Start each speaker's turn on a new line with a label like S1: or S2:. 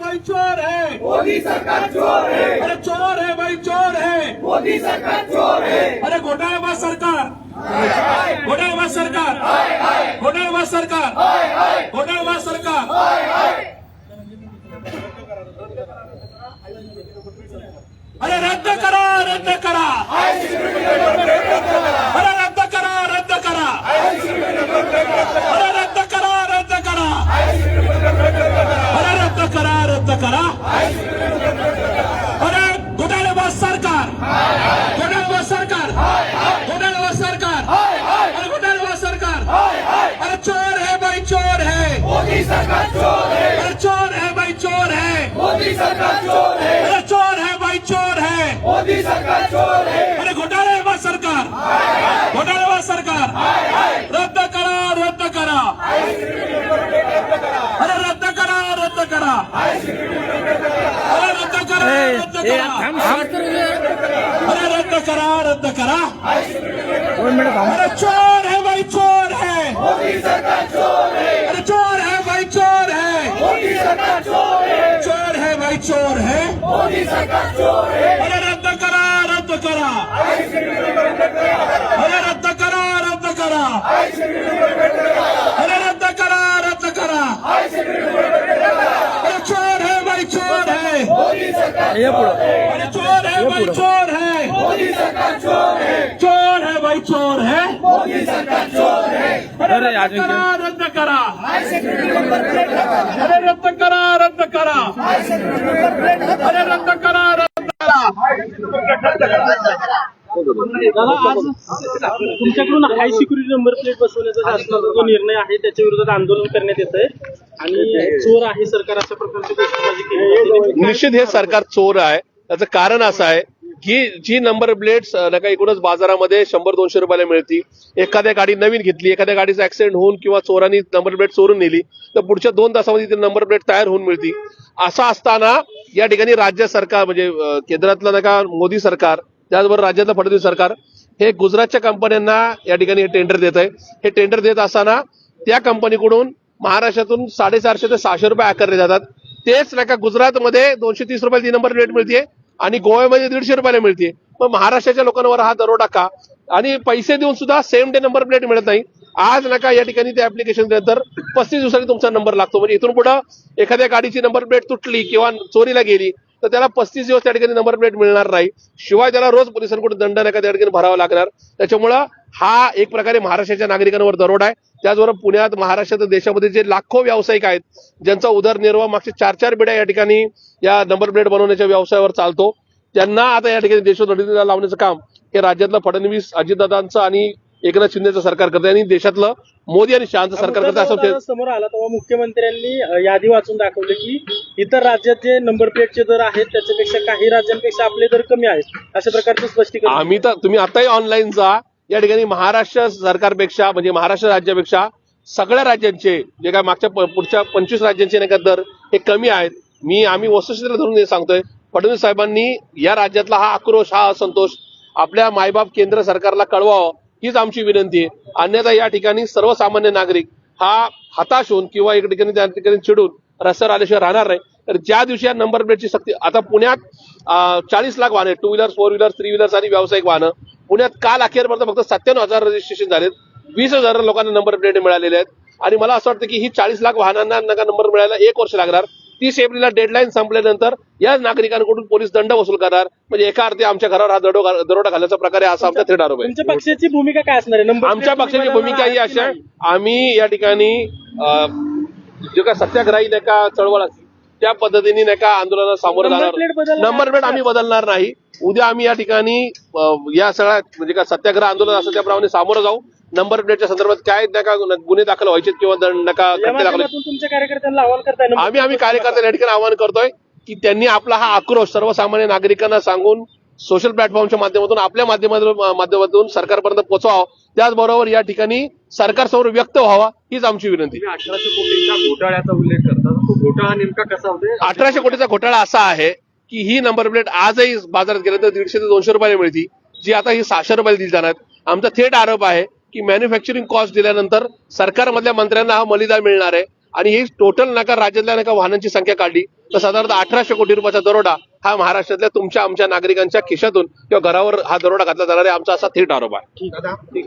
S1: भाई चोर है।
S2: मोदी सरकार चोर है।
S1: अरे चोर है भाई चोर है।
S2: मोदी सरकार चोर है।
S1: अरे घोटाळेबाज सरकार। घोटाळेबाज सरकार। घोटाळेबाज सरकार। घोटाळेबाज सरकार। अरे रद्द करा रद्द करा अरे रद्द करा रद्द करा अरे रद्द करा रद्द करा अरे रद्द करा. अरे घोटाळेबाज सरकार. घोटाळेबाज सरकार. घोटाळेबाज सरकार. अरे घोटाळेबाज सरकार. अरे चोर है भाई चोर है.
S2: मोदी सरकार चोर है.
S1: अरे चोर है भाई चोर है.
S2: मोदी सरकार चोर है.
S1: अरे चोर है भाई चोर है.
S2: मोदी सरकार चोर
S1: अरे रद्द करा रद्द करा अरे चोर है भाई चोर है।
S2: चोर है।
S1: अरे चोर है भाई चोर है।
S2: चोर है।
S1: भाई चोर है।
S2: चोर है।
S1: अरे रद्द करा रद्द करा। अरे रद्द करा रद्द करा।
S2: मोदी सरकार
S1: अरे चोर है भाई चोर है।
S2: मोदी सरकार चोर है।
S1: चोर है भाई चोर है।
S2: मोदी सरकार चोर है।
S1: अरे रद्द करा रद्द करा। अरे रद्द करा रद्द करा। अरे रद्द करा रद्द करा।
S3: दादा आज तुमच्याकडून हाय सिक्युरिटी नंबर प्लेट बसवण्याचा शासनाचा जो निर्णय आहे त्याच्या विरोधात आंदोलन करण्यात येत आहे आणि चोर आहे सरकार अशा प्रकारची घोषणाबाजी केली जाते.
S4: निश्चित हे सरकार चोर आहे. त्याचं कारण असं आहे की जी नंबर प्लेट्स नका एकूणच बाजारामध्ये शंभर दोनशे रुपयाला मिळती. एखाद्या गाडी नवीन घेतली एखाद्या गाडीचा ऍक्सिडेंट होऊन किंवा चोरांनी नंबर प्लेट चोरून नेली तर पुढच्या दोन तासामध्ये ती नंबर प्लेट तयार होऊन मिळती. असं असताना या ठिकाणी राज्य सरकार म्हणजे अं, केंद्रातलं नका मोदी सरकार त्याचबरोबर राज्यातलं फडणवीस सरकार हे गुजरातच्या कंपन्यांना या ठिकाणी टेंडर देत आहे हे टेंडर देत असताना त्या कंपनीकडून महाराष्ट्रातून साडेचारशे ते सहाशे रुपये आकारले जातात. तेच नाही का गुजरातमध्ये दोनशे तीस रुपयाला ती नंबर प्लेट मिळते आणि गोव्यामध्ये दीडशे रुपयाला मिळते मग महाराष्ट्राच्या लोकांवर हा दरोडा का? आणि पैसे देऊन सुद्धा सेम डे नंबर प्लेट मिळत नाही. आज नका या ठिकाणी ते ऍप्लिकेशन दिल्यानंतर पस्तीस दिवसांनी तुमचा नंबर लागतो. म्हणजे इथून पुढे एखाद्या गाडीची नंबर प्लेट तुटली किंवा चोरीला गेली तर त्याला पस्तीस दिवस त्या ठिकाणी नंबर प्लेट मिळणार नाही. शिवाय त्याला रोज पोलिसांकडून दंड नका त्या ठिकाणी भरावा लागणार. त्याच्यामुळं हा एक प्रकारे महाराष्ट्राच्या नागरिकांवर दरोडा आहे. त्याचबरोबर पुण्यात महाराष्ट्रात देशामध्ये जे लाखो व्यावसायिक आहेत ज्यांचा उदरनिर्वाह मागच्या चार चार पिढ्या या ठिकाणी या नंबर प्लेट बनवण्याच्या व्यवसायावर चालतो. त्यांना आता या ठिकाणी देशोधडीला लावण्याचं काम हे राज्यातलं फडणवीस अजितदादांचं आणि एकनाथ शिंदेचं सरकार करतं आणि देशातलं मोदी आणि शहाचं सरकार करतं असं
S3: समोर आला तेव्हा मुख्यमंत्र्यांनी यादी वाचून दाखवली की इतर राज्यात जे नंबर प्लेटचे दर आहेत त्याच्यापेक्षा काही राज्यांपेक्षा आपले दर कमी आहेत अशा प्रकारचं स्पष्टीकरण.
S4: आम्ही तर तुम्ही आताही ऑनलाईन जा या ठिकाणी महाराष्ट्र सरकारपेक्षा म्हणजे महाराष्ट्र राज्यापेक्षा सगळ्या राज्यांचे जे काय मागच्या पुढच्या पंचवीस राज्यांचे नाही का दर हे कमी आहेत. मी आम्ही वस्तुस्थितीला धरून हे सांगतोय. फडणवीस साहेबांनी या राज्यातला हा आक्रोश हा असंतोष आपल्या मायबाप केंद्र सरकारला कळवावं हीच आमची विनंती आहे. अन्यथा या ठिकाणी सर्वसामान्य नागरिक हा हताश होऊन किंवा एक ठिकाणी त्या ठिकाणी चिडून रस्त्यावर आल्याशिवाय राहणार नाही. तर ज्या दिवशी या नंबर प्लेटची सक्ती आता पुण्यात चाळीस लाख वाहने two wheelers four wheelers three wheelers आणि व्यावसायिक वाहनं. पुण्यात काल अखेरपर्यंत फक्त सत्त्याण्णव हजार रजिस्ट्रेशन झालेत. वीस हजार लोकांना नंबर प्लेट मिळालेले आहेत. आणि मला असं वाटतं की ही चाळीस लाख वाहनांना नका नंबर मिळायला एक वर्ष लागणार. तीस एप्रिलला डेडलाईन संपल्यानंतर या नागरिकांकडून पोलीस दंड वसूल करणार. म्हणजे एका अर्थी आमच्या घरावर हा दडो दरोडा घालण्याचा प्रकार आहे असा आमचा थेट आरोप आहे.
S3: पक्षाची भूमिका काय असणार
S4: आमच्या पक्षाची भूमिका ही अशी आहे.
S3: की?
S4: आम्ही या ठिकाणी जे काय सत्याग्रही नाही का चळवळ असते त्या पद्धतीने नाही का आंदोलनाला सामोरं जाणार नंबर प्लेट आम्ही बदलणार नाही. उद्या आम्ही या ठिकाणी या सगळ्या म्हणजे काय सत्याग्रह आंदोलन असं त्याप्रमाणे सामोरं जाऊ. नंबर प्लेटच्या संदर्भात काय नका गुन्हे दाखल व्हायचे किंवा दंड नका दाखल
S3: माध्यमातून तुमच्या कार्यकर्त्यांना आवाहन करताय number
S4: आम्ही आम्ही कार्यकर्त्यांना या ठिकाणी आवाहन करतोय की त्यांनी आपला हा आक्रोश सर्वसामान्य नागरिकांना सांगून सोशल प्लॅटफॉर्मच्या माध्यमातून आपल्या माध्यमातून माध्यमातून सरकारपर्यंत पोहोचवावं. त्याचबरोबर या ठिकाणी सरकारसमोर व्यक्त व्हावा हीच आमची विनंती.
S5: अठराशे कोटींच्या घोटाळ्याचा उल्लेख करता. तो घोटाळा नेमका कसा होते
S4: अठराशे कोटीचा घोटाळा असा आहे की ही नंबर प्लेट आजही बाजारात गेलं तर दीडशे ते दोनशे रुपयाला मिळती जी आता ही सहाशे रुपयाला दिली जाणार. आमचा थेट आरोप आहे की मॅन्युफॅक्चरिंग कॉस्ट दिल्यानंतर सरकारमधल्या मंत्र्यांना हा मलिदा मिळणार आहे. आणि ही टोटल नका राज्यातल्या नका वाहनांची संख्या काढली. तर साधारणतः अठराशे कोटी रुपयाचा दरोडा हा महाराष्ट्रातल्या तुमच्या आमच्या नागरिकांच्या खिशातून किंवा घरावर हा दरोडा घातला जाणार आहे. आमचा असा थेट आरोप आहे.